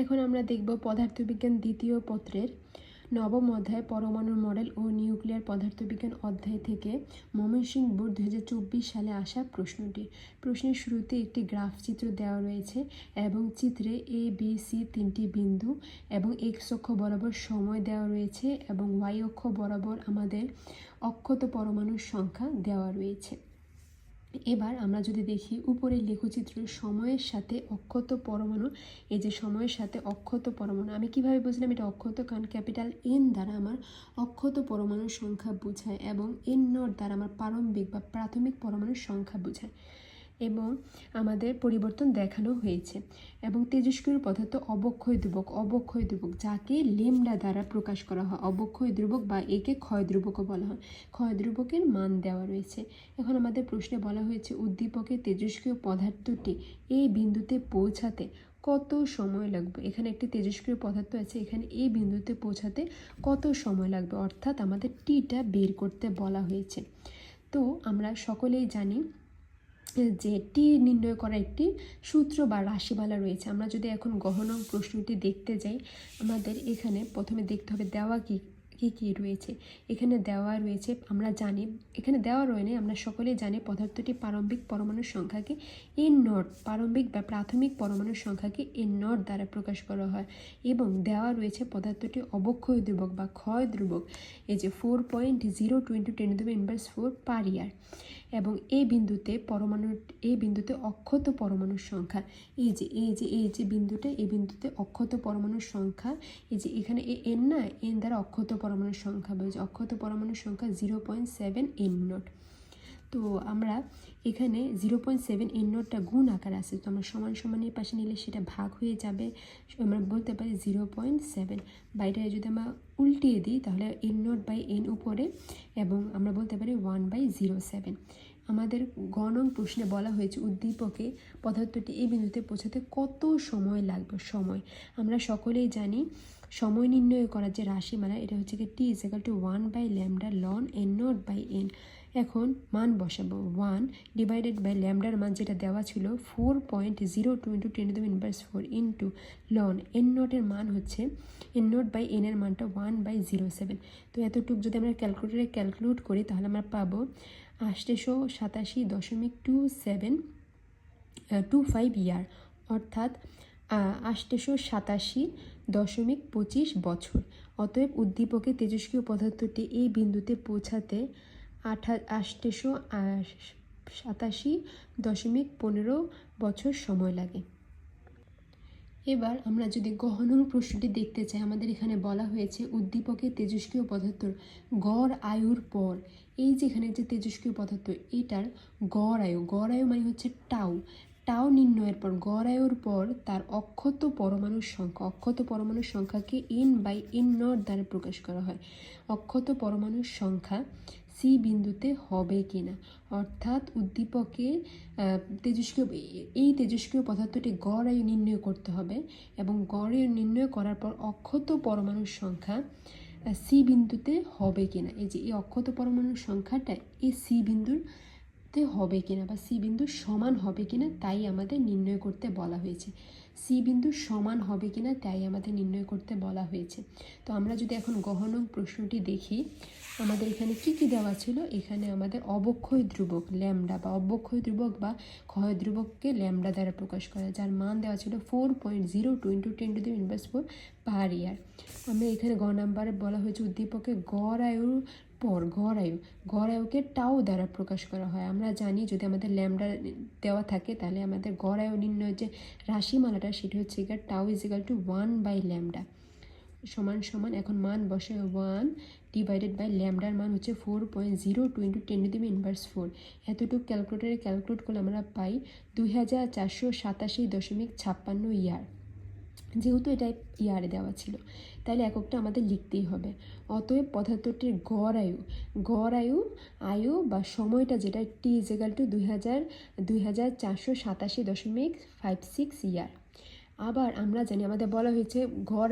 এখন আমরা দেখব পদার্থবিজ্ঞান দ্বিতীয় পত্রের নবম অধ্যায় পরমাণুর মডেল ও নিউক্লিয়ার পদার্থবিজ্ঞান অধ্যায় থেকে ময়মনসিংহ বোর্ড দু হাজার চব্বিশ সালে আসা প্রশ্নটি। প্রশ্নের শুরুতে একটি গ্রাফ চিত্র দেওয়া রয়েছে এবং চিত্রে এ বি সি তিনটি বিন্দু এবং এক্স অক্ষ বরাবর সময় দেওয়া রয়েছে এবং ওয়াই অক্ষ বরাবর আমাদের অক্ষত পরমাণুর সংখ্যা দেওয়া রয়েছে। এবার আমরা যদি দেখি উপরে লেখচিত্র সময়ের সাথে অক্ষত পরমাণু এই যে সময়ের সাথে অক্ষত পরমাণু, আমি কীভাবে বুঝলাম এটা অক্ষত? কারণ ক্যাপিটাল এন দ্বারা আমার অক্ষত পরমাণুর সংখ্যা বোঝায় এবং এন নট দ্বারা আমার প্রারম্ভিক বা প্রাথমিক পরমাণুর সংখ্যা বোঝায়। এবং আমাদের পরিবর্তন দেখানো হয়েছে। এবং তেজস্ক্রিয় পদার্থ অবক্ষয় ধ্রুবক অবক্ষয় ধ্রুবক, যাকে লেমডা দ্বারা প্রকাশ করা হয়। অবক্ষয় ধ্রুবক বা একে ক্ষয় ধ্রুবকও বলা হয়। ক্ষয় ধ্রুবকের মান দেওয়া রয়েছে। এখন আমাদের প্রশ্নে বলা হয়েছে উদ্দীপকের তেজস্ক্রিয় পদার্থটি এই বিন্দুতে পৌঁছাতে কত সময় লাগবে? এখানে একটি তেজস্ক্রিয় পদার্থ আছে, এখানে এই বিন্দুতে পৌঁছাতে কত সময় লাগবে? অর্থাৎ আমাদের টিটা বের করতে বলা হয়েছে। তো আমরা সকলেই জানি যে টি নির্ণয় করা একটি সূত্র বা রাশিমালা রয়েছে। আমরা যদি এখন গহন প্রশ্নটি দেখতে যাই, আমাদের এখানে প্রথমে দেখতে হবে দেওয়া কি, কী কী রয়েছে। এখানে দেওয়া রয়েছে, আমরা জানি, এখানে দেওয়া রয়েছে আমরা সকলেই জানি পদার্থটি প্রারম্ভিক পরমাণুর সংখ্যাকে এন নট, প্রারম্ভিক বা প্রাথমিক পরমাণুর সংখ্যাকে এন নট দ্বারা প্রকাশ করা হয়। এবং দেওয়া রয়েছে পদার্থটি অবক্ষয় ধ্রুবক বা ক্ষয় ধ্রুবক, এই যে four point zero twenty ten inverse four per year. এবং এই বিন্দুতে পরমাণুর এই বিন্দুতে অক্ষত পরমাণুর সংখ্যা। এই যে এই যে এই যে বিন্দুটা এই বিন্দুতে অক্ষত পরমাণুর সংখ্যা, এই যে এখানে এ এন না, এন দ্বারা অক্ষত পরমাণুর সংখ্যা বলছে অক্ষত পরমাণুর সংখ্যা zero point seven N naught তো আমরা এখানে জিরো পয়েন্ট সেভেন এন নোটটা গুণ আকার আছে। তো আমরা সমান সমানের পাশে নিলে সেটা ভাগ হয়ে যাবে। আমরা বলতে পারি জিরো পয়েন্ট সেভেন বাইরে যদি আমরা উল্টিয়ে দিই, তাহলে এন নোট বাই এন উপরে এবং আমরা বলতে পারি ওয়ান বাই জিরো সেভেন আমাদের গণন প্রশ্নে বলা হয়েছে উদ্দীপকে পদার্থটি এই বিন্দুতে পৌঁছাতে কত সময় লাগবে? সময়। আমরা সকলেই জানি সময় নির্ণয় করার যে রাশিমালা, এটা হচ্ছে কি T is to one by lambda ln N naught by N এখন মান বসাবো ওয়ান ডিভাইডেড বাই ল্যামডার মান যেটা দেওয়া ছিল four point zero two into ten to inverse four into ln N নটের মান হচ্ছে এন নট বাই এন এর মানটা ওয়ান বাই জিরো সেভেন তো এতটুকু যদি আমরা ক্যালকুলেটারে ক্যালকুলেট করি, তাহলে আমরা পাবো আষ্টশো সাতাশি দশমিক two seven two five year অর্থাৎ আষ্টশো সাতাশি দশমিক পঁচিশ বছর। অতএব উদ্দীপকে তেজস্ক্রিয় পদার্থটি এই বিন্দুতে পৌঁছাতে আঠা আষ্টশো সাতাশি দশমিক পনেরো বছর সময় লাগে। এবার আমরা যদি গহনং প্রশ্নটি দেখতে চাই, আমাদের এখানে বলা হয়েছে উদ্দীপকের তেজস্ক্রিয় পদার্থর গড় আয়ুর পর। এই যেখানে যে তেজস্ক্রিয় পদার্থ, এটার গড় আয়ু গড় আয়ু মানে হচ্ছে টাউ। টাও নির্ণয়ের পর, গড় আয়ুর পর তার অক্ষত পরমাণুর সংখ্যা, অক্ষত পরমাণুর সংখ্যাকে এন বাই এন নট দ্বারা প্রকাশ করা হয়। অক্ষত পরমাণুর সংখ্যা সি বিন্দুতে হবে কি না অর্থাৎ উদ্দীপকে তেজস্ক্রিয়, এই তেজস্ক্রিয় পদার্থটি গড় আয়ু নির্ণয় করতে হবে এবং গড় আয়ু নির্ণয় করার পর অক্ষত পরমাণুর সংখ্যা সি বিন্দুতে হবে কিনা? এই যে এই অক্ষত পরমাণুর সংখ্যাটা এই সি বিন্দুর হবে কিনা বা সি বিন্দু সমান হবে কিনা তাই আমাদের নির্ণয় করতে বলা হয়েছে। সি বিন্দু সমান হবে কিনা তাই আমাদের নির্ণয় করতে বলা হয়েছে। তো আমরা যদি এখন গহন প্রশ্নটি দেখি, আমাদের এখানে কি কি দেওয়া ছিল? এখানে আমাদের অবক্ষয় ধ্রুবক, ল্যামডা বা অবক্ষয় ধ্রুবক বা ক্ষয় ধ্রুবককে ল্যামডা দ্বারা প্রকাশ করা। যার মান দেওয়া ছিল four point zero two into ten to the inverse four per year আমরা এখানে গ নাম্বারে বলা হয়েছে উদ্দীপকে গড় আয়ুর পর গড় আয়ু গড় আয়ুকে টাও দ্বারা প্রকাশ করা হয়। আমরা জানি যদি আমাদের ল্যামডা দেওয়া থাকে তাহলে আমাদের গড় আয়ু নির্ণয়ের যে রাশিমালাটা সেটা হচ্ছে গিয়ে tau is equal to one by lambda সমান সমান এখন মান বসে ওয়ান ডিভাইডেড বাই ল্যামডার মান হচ্ছে four point zero two into ten to দিবে ইনভার্স ফোর এতটুকু ক্যালকুলেটারে ক্যালকুলেট করলে আমরা পাই দুই হাজার চারশো সাতাশি দশমিক ছাপ্পান্ন ইয়ার যেহেতু এটা ইয়ারে দেওয়া ছিল তাহলে এককটা আমাদের লিখতেই হবে। অতএব পদার্থটির গড় আয়ু গড় আয়ু আয়ু বা সময়টা যেটা টি ইজেগাল টু দুই হাজার দুই হাজার চারশো সাতাশি দশমিক ফাইভ সিক্স ইয়ার আবার আমরা জানি, আমাদের বলা হয়েছে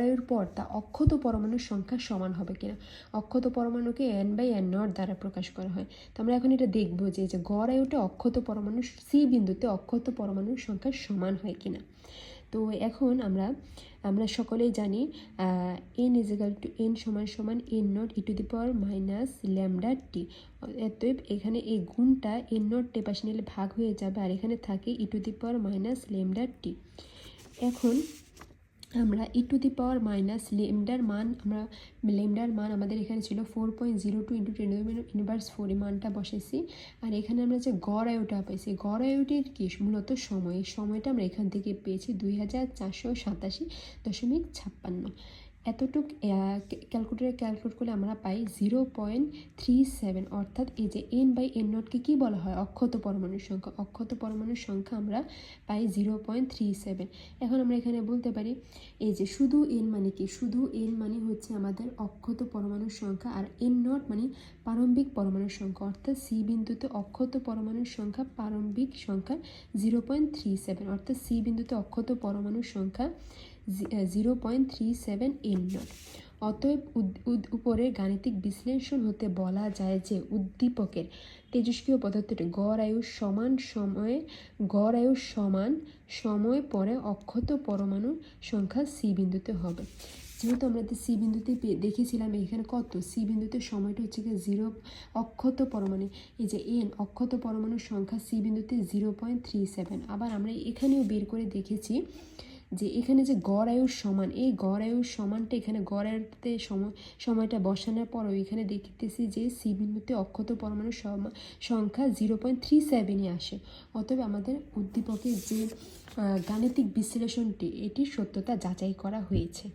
আয়ুর পর তা অক্ষত পরমাণুর সংখ্যা সমান হবে কিনা। অক্ষত পরমাণুকে এন বাই এন নট দ্বারা প্রকাশ করা হয়। তো আমরা এখন এটা দেখব যে যে গড় আয়ুটা অক্ষত পরমাণু সি বিন্দুতে অক্ষত পরমাণুর সংখ্যা সমান হয় কিনা। তো এখন আমরা আমরা সকলেই জানি এন ইজিক্যাল টু এন সমান সমান N naught e to the power minus lambda T অতএব এখানে এই গুণটা এন নট টে পাশে নিলে ভাগ হয়ে যাবে আর এখানে থাকে e to the power minus lambda T এখন আমরা ই টু দি পাওয়ার মাইনাস লেমডার মান, আমরা লেমডার মান আমাদের এখানে ছিল four point zero two into ten inverse four এই মানটা বসেছি আর এখানে আমরা যে গড় আয়ুটা পেয়েছি গড় আয়ুটির কি? মূলত সময়। সময়টা আমরা এখান থেকে পেয়েছি দুই হাজার চারশো সাতাশি দশমিক ছাপ্পান্ন। এতটুক ক্যালকুলেটারে ক্যালকুলেট করলে আমরা পাই জিরো পয়েন্ট থ্রি সেভেন অর্থাৎ এই যে এন বাই এন নটকে কী বলা হয়? অক্ষত পরমাণুর সংখ্যা। অক্ষত পরমাণুর সংখ্যা আমরা পাই জিরো পয়েন্ট থ্রি সেভেন এখন আমরা এখানে বলতে পারি, এই যে শুধু এন মানে কি? শুধু এন মানে হচ্ছে আমাদের অক্ষত পরমাণুর সংখ্যা আর এন নট মানে প্রারম্ভিক পরমাণুর সংখ্যা। অর্থাৎ সি বিন্দুতে অক্ষত পরমাণুর সংখ্যা প্রারম্ভিক সংখ্যা জিরো পয়েন্ট থ্রি সেভেন অর্থাৎ সি বিন্দুতে অক্ষত পরমাণুর সংখ্যা zero point three seven N naught অতএব উপরের গাণিতিক বিশ্লেষণ হতে বলা যায় যে উদ্দীপকের তেজস্ক্রিয় পদার্থটি গড় আয়ু সমান সময়ে গড় আয়ু সমান সময় পরে অক্ষত পরমাণুর সংখ্যা সি বিন্দুতে হবে। যেহেতু আমরা সি বিন্দুতে দেখেছিলাম, এখানে কত? সি বিন্দুতে সময়টা হচ্ছে গিয়ে জিরো অক্ষত পরমাণু। এই যে এন অক্ষত পরমাণুর সংখ্যা সি বিন্দুতে জিরো পয়েন্ট থ্রি সেভেন আবার আমরা এখানেও বের করে দেখেছি যে এখানে যে গড় আয়ুর সমান, এই গড় আয়ুর সমানটা এখানে গড় আয়ুতে সময় সময়টা বসানোর পরও এখানে দেখতেছি যে সি বিন্দুতে অক্ষত পরমাণুর সংখ্যা জিরো পয়েন্ট থ্রি সেভেনই আসে। অতএব আমাদের উদ্দীপকের যে গাণিতিক বিশ্লেষণটি, এটির সত্যতা যাচাই করা হয়েছে।